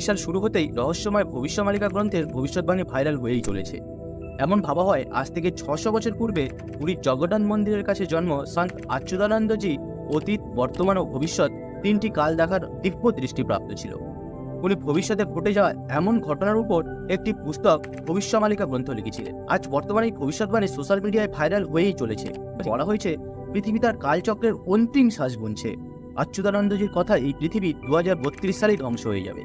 সাল শুরু হতেই রহস্যময় ভবিষ্যমালিকা গ্রন্থের ভবিষ্যৎবাণী ভাইরাল হয়েই চলেছে। এমন ভাবা হয়, আজ থেকে ছশো বছর পূর্বে পুরীর জগন্নাথ মন্দিরের কাছে জন্ম সন্ত আচ্যুতানন্দজি অতীত, বর্তমান ও ভবিষ্যৎ তিনটি কাল দেখার দিব্য দৃষ্টিপ্রাপ্ত ছিল। উনি ভবিষ্যতে ঘটে যাওয়া এমন ঘটনার উপর একটি পুস্তক ভবিষ্যমালিকা গ্রন্থ লিখেছিলেন। আজ বর্তমানে ভবিষ্যৎবাণী সোশ্যাল মিডিয়ায় ভাইরাল হয়েই চলেছে। বলা হয়েছে, পৃথিবী তার কালচক্রের অন্তিম শ্বাস গুনছে। অচ্যুতানন্দজির কথা এই পৃথিবী দু হাজার বত্রিশ সালেই ধ্বংস হয়ে যাবে।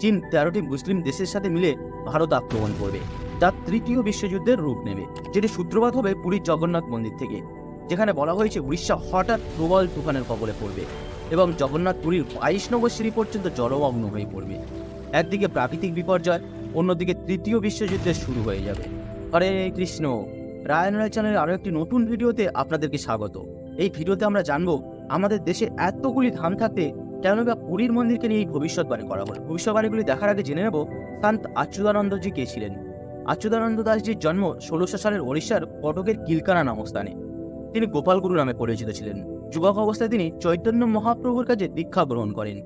চীন তেরোটি মুসলিম দেশের সাথে মিলে ভারত আক্রমণ করবে, যা তৃতীয় বিশ্বযুদ্ধের রূপ নেবে, যেটি সূত্রপাত হবে পুরীর জগন্নাথ মন্দির থেকে, যেখানে বলা হয়েছে উড়িষ্যা হঠাৎ প্রবল তুফানের কবলে পড়বে এবং জগন্নাথ পুরীর বাইশ নম্বর সিঁড়ি পর্যন্ত জলমগ্ন হয়ে পড়বে। একদিকে প্রাকৃতিক বিপর্যয়, অন্যদিকে তৃতীয় বিশ্বযুদ্ধের শুরু হয়ে যাবে। হরে কৃষ্ণ! রায়ন রায় চ্যানেলের আরও একটি নতুন ভিডিওতে আপনাদেরকে স্বাগত। এই ভিডিওতে আমরা জানব আমাদের দেশে এতগুলি ধাম থাকতে কেন বা পুরীর মন্দিরকে নিয়ে এই ভবিষ্যৎবাণী করা হলো? ভবিষ্যৎবাণীগুলি দেখার আগে জেনে নেব সান্ত আচ্যুতানন্দজি কে ছিলেন। আচ্যুতানন্দ দাসজির জন্ম ষোলোশো সালের ওড়িশার কটকের কিলকানা নামক স্থানে তিনি গোপালগুরু নামে পরিচিত ছিলেন। যুবক অবস্থায় তিনি চৈতন্য মহাপ্রভুর কাছে দীক্ষা গ্রহণ করেন।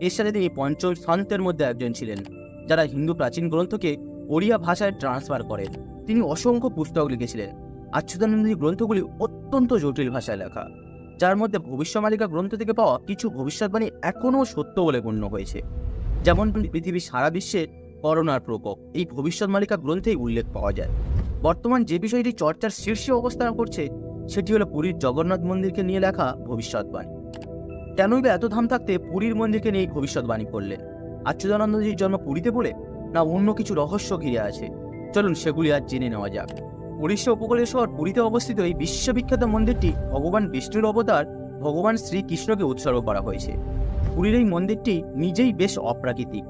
এর সাথে তিনি পঞ্চম সন্তের মধ্যে একজন ছিলেন, যারা হিন্দু প্রাচীন গ্রন্থকে ওড়িয়া ভাষায় ট্রান্সফার করেন। তিনি অসংখ্য পুস্তক লিখেছিলেন। আচ্যুতানন্দজি গ্রন্থগুলি অত্যন্ত জটিল ভাষায় লেখা। যার মধ্যে ভবিষ্যমালিকা গ্রন্থ থেকে পাওয়া কিছু ভবিষ্যৎবাণী এখনও সত্য বলে গণ্য হয়েছে। যেমন পৃথিবীর সারা বিশ্বে করোনার প্রকোপ। এই ভবিষ্যৎমালিকা গ্রন্থেই উল্লেখ পাওয়া যায়। বর্তমান যে বিষয়টি চর্চার শীর্ষে অবস্থান করছে, সেটি হলো পুরীর জগন্নাথ মন্দিরকে নিয়ে লেখা ভবিষ্যৎবাণী। কেনই বা এত ধাম থাকতে পুরীর মন্দিরকে নিয়ে ভবিষ্যৎবাণী করলেন? আচ্যুতানন্দজির জন্ম পুরীতে বলে না অন্য কিছু রহস্য ঘিরে আছে? চলুন সেগুলি আজ জেনে নেওয়া যাক। উড়িষ্যা উপকূলীয় শহর পুরীতে অবস্থিত এই বিশ্ববিখ্যাত মন্দিরটি ভগবান বিষ্ণুর অবতার ভগবান শ্রীকৃষ্ণকে উৎসর্গ করা হয়েছে। পুরীর এই মন্দিরটি নিজেই বেশ অপ্রাকৃতিক।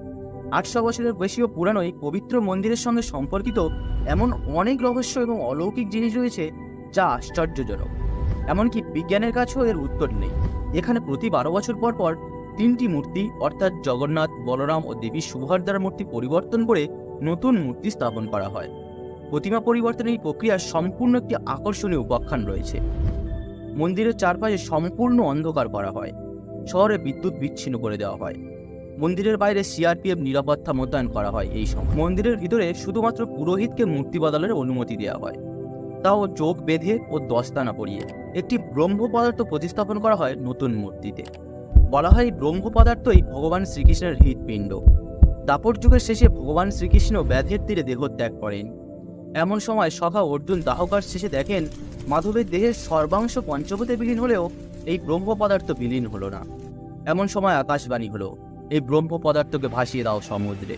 আটশো বছরের বেশিও পুরানো এই পবিত্র মন্দিরের সঙ্গে সম্পর্কিত এমন অনেক রহস্য এবং অলৌকিক জিনিস রয়েছে যা আশ্চর্যজনক। এমনকি বিজ্ঞানের কাছেও এর উত্তর নেই। এখানে প্রতি বারো বছর পর পর তিনটি মূর্তি, অর্থাৎ জগন্নাথ, বলরাম ও দেবী সুভদ্রার মূর্তি পরিবর্তন করে নতুন মূর্তি স্থাপন করা হয়। প্রতিমা পরিবর্তনের এই প্রক্রিয়ার সম্পূর্ণ একটি আকর্ষণীয় উপাখ্যান রয়েছে। মন্দিরের চারপাশে সম্পূর্ণ অন্ধকার করা হয়। শহরে বিদ্যুৎ বিচ্ছিন্ন করে দেওয়া হয়। মন্দিরের বাইরে সিআরপিএফ নিরাপত্তা মোতায়েন করা হয় এই সময়। মন্দিরের ভিতরে শুধুমাত্র পুরোহিতকে মূর্তি বদলের অনুমতি দেওয়া হয়। তাও চোখ বেঁধে ও দস্তানা পরিয়ে একটি ব্রহ্ম পদার্থ প্রতিস্থাপন করা হয় নতুন মূর্তিতে। বলা হয় ব্রহ্ম পদার্থই ভগবান শ্রীকৃষ্ণের হৃৎপিণ্ড। দাপর যুগের শেষে ভগবান শ্রীকৃষ্ণ ব্যাধের তীরে দেহত্যাগ করেন। এমন সময় সভা অর্জুন দাহকার শেষে দেখেন মাধবের দেহের সর্বাংশ পঞ্চভূতে বিলীন হলেও এই ব্রহ্ম পদার্থ বিলীন হলো না। এমন সময় আকাশবাণী হলো, এই ব্রহ্ম পদার্থকে ভাসিয়ে দাও সমুদ্রে।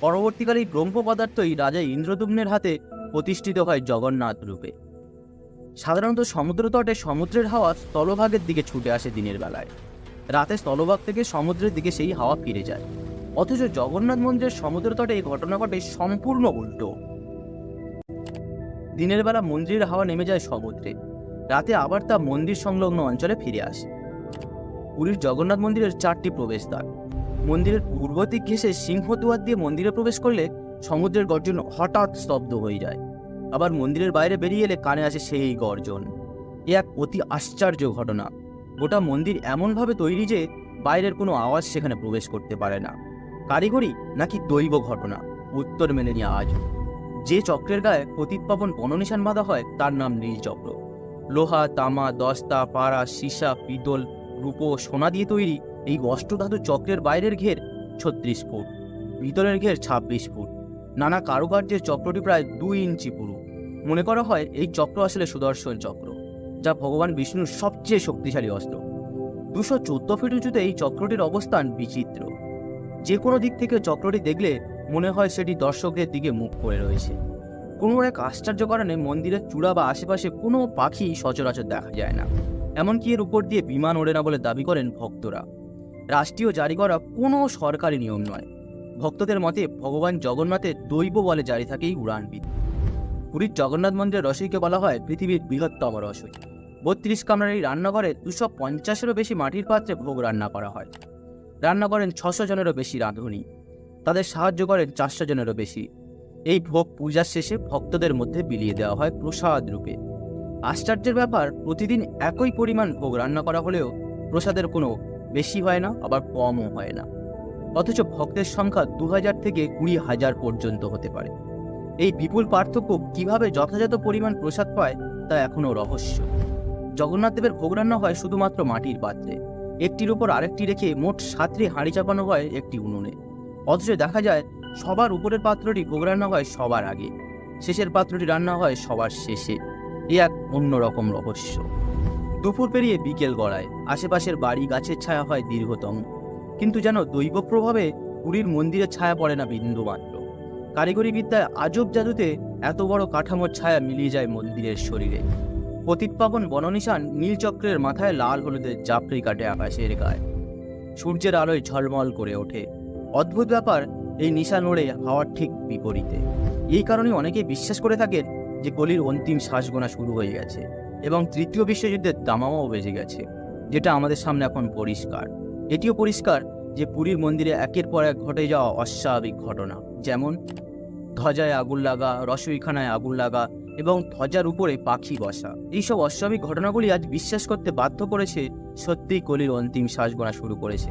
পরবর্তীকালে এই ব্রহ্ম পদার্থই রাজা ইন্দ্রদুম্নের হাতে প্রতিষ্ঠিত হয় জগন্নাথ রূপে। সাধারণত সমুদ্র তটে সমুদ্রের হাওয়া স্থলভাগের দিকে ছুটে আসে দিনের বেলায়। রাতে স্থলভাগ থেকে সমুদ্রের দিকে সেই হাওয়া ফিরে যায়। অথচ জগন্নাথ মন্দিরের সমুদ্র তটে এই ঘটনা ঘটে সম্পূর্ণ উল্টো। দিনের বেলা মন্দিরের হাওয়া নেমে যায় সমুদ্রে। রাতে আবার তা মন্দির সংলগ্ন অঞ্চলে ফিরে আসে। পুরীর জগন্নাথ মন্দিরের চারটি প্রবেশদ্বার। মন্দিরের পূর্ব দিক ঘেঁষে সিংহদুয়ার দিয়ে মন্দিরে প্রবেশ করলে সমুদ্রের গর্জন হঠাৎ স্তব্ধ হয়ে যায়। আবার মন্দিরের বাইরে বেরিয়ে এলে কানে আসে সেই গর্জন। এ এক অতি আশ্চর্য ঘটনা। গোটা মন্দির এমনভাবে তৈরি যে বাইরের কোনো আওয়াজ সেখানে প্রবেশ করতে পারে না। কারিগরি নাকি দৈব ঘটনা? উত্তর মেনে নিয়ে আজ যে চক্রের গায়ে পতিত পাবন বননিশান বাঁধা হয়, তার নাম নীলচক্র। লোহা, তামা, দস্তা, পাড়া, সীসা, পিতল, রূপো, সোনা দিয়ে তৈরি এই অষ্টধাতু চক্রের বাইরের ঘের ছত্রিশ ফুট, ভিতরের ঘের ছাব্বিশ ফুট। নানা কারুকার্যের চক্রটি প্রায় দুই ইঞ্চি পুরু। মনে করা হয় এই চক্র আসলে সুদর্শন চক্র, যা ভগবান বিষ্ণুর সবচেয়ে শক্তিশালী অস্ত্র। দুশো চোদ্দ ফিট উঁচুতে এই চক্রটির অবস্থান বিচিত্র। যে কোনো দিক থেকে চক্রটি দেখলে মনে হয় সেটি দর্শকের দিকে মুখ করে রয়েছে। কোনো এক আশ্চর্য কারণে মন্দিরের চূড়া বা আশেপাশে কোনো পাখি সচরাচর দেখা যায় না। এমনকি এর উপর দিয়ে বিমান ওড়ে না বলে দাবি করেন ভক্তরা। রাষ্ট্রীয় জারি করা কোনো সরকারি নিয়ম নয়। ভক্তদের মতে ভগবান জগন্নাথের দৈব বলে জারি থাকে এই উড়ানবিধি। পুরীর জগন্নাথ মন্দিরের রসইকে বলা হয় পৃথিবীর বৃহত্তম রসই। বত্রিশ কামরার এই রান্নাঘরে দুশো পঞ্চাশেরও বেশি মাটির পাত্রে ভোগ রান্না করা হয়। রান্না করেন ছশো জনেরও বেশি রাঁধুনি। তাদের সাহায্য করেন চারশো জনেরও বেশি। এই ভোগ পূজার শেষে ভক্তদের মধ্যে বিলিয়ে দেওয়া হয় প্রসাদ রূপে। আশ্চর্যের ব্যাপার, প্রতিদিন একই পরিমাণ ভোগ রান্না করা হলেও প্রসাদের কোনো বেশি হয় না, আবার কমও হয় না। অথচ ভক্তের সংখ্যা দু হাজার থেকে কুড়ি হাজার পর্যন্ত হতে পারে। এই বিপুল পার্থক্য কীভাবে যথাযথ পরিমাণ প্রসাদ পায়, তা এখনও রহস্য। জগন্নাথ দেবের ভোগ রান্না হয় শুধুমাত্র মাটির পাত্রে। একটির উপর আরেকটি রেখে মোট সাতটি হাঁড়ি চাপানো হয় একটি উনুনে। অথচ দেখা যায় সবার উপরের পাত্রটি ভোগ রান্না হয় সবার আগে। শেষের পাত্রটি রান্না হয় সবার শেষে। এ এক অন্যরকম রহস্য। দুপুর পেরিয়ে বিকেল গড়ায়। আশেপাশের বাড়ি গাছের ছায়া হয় দীর্ঘতম। কিন্তু যেন দৈব প্রভাবে পুরীর মন্দিরের ছায়া পড়ে না বিন্দু মাত্র কারিগরি বিদ্যায় আজব জাদুতে এত বড় কাঠামোর ছায়া মিলিয়ে যায় মন্দিরের শরীরে। পতিতপাবন বননিশান নীলচক্রের মাথায় লাল হলুদের জাপড়ি কাটে আকাশের গায়ে। সূর্যের আলোয় ঝলমল করে ওঠে। অদ্ভুত ব্যাপার, এই নিশা নড়ে হাওয়ার ঠিক বিপরীতে। এই কারণে অনেকেই বিশ্বাস করে থাকেন যে কলির অন্তিম শ্বাস গোনা শুরু হয়ে গেছে এবং তৃতীয় বিশ্বযুদ্ধের দামামাও বেজে গেছে, যেটা আমাদের সামনে এখন পরিষ্কার। এটিও পরিষ্কার যে পুরীর মন্দিরে একের পর এক ঘটে যাওয়া অস্বাভাবিক ঘটনা, যেমন ধ্বজায় আগুন লাগা, রসইখানায় আগুন লাগা এবং ধ্বজার উপরে পাখি বসা। এইসব অস্বাভাবিক ঘটনাগুলি আজ বিশ্বাস করতে বাধ্য করেছে সত্যিই কলির অন্তিম শ্বাস গোনা শুরু করেছে।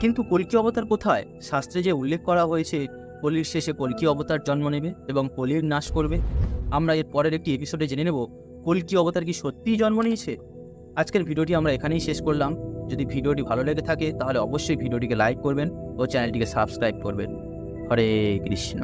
কিন্তু কলকি অবতার কোথায়? শাস্ত্রে যে উল্লেখ করা হয়েছে, কলির শেষে কলকি অবতার জন্ম নেবে এবং কলির নাশ করবে। আমরা এর পরের একটি এপিসোডে জেনে নেব, কলকি অবতার কি সত্যিই জন্ম নিয়েছে? আজকের ভিডিওটি আমরা এখানেই শেষ করলাম। যদি ভিডিওটি ভালো লেগে থাকে, তাহলে অবশ্যই ভিডিওটিকে লাইক করবেন ও চ্যানেলটিকে সাবস্ক্রাইব করবেন। হরে কৃষ্ণ।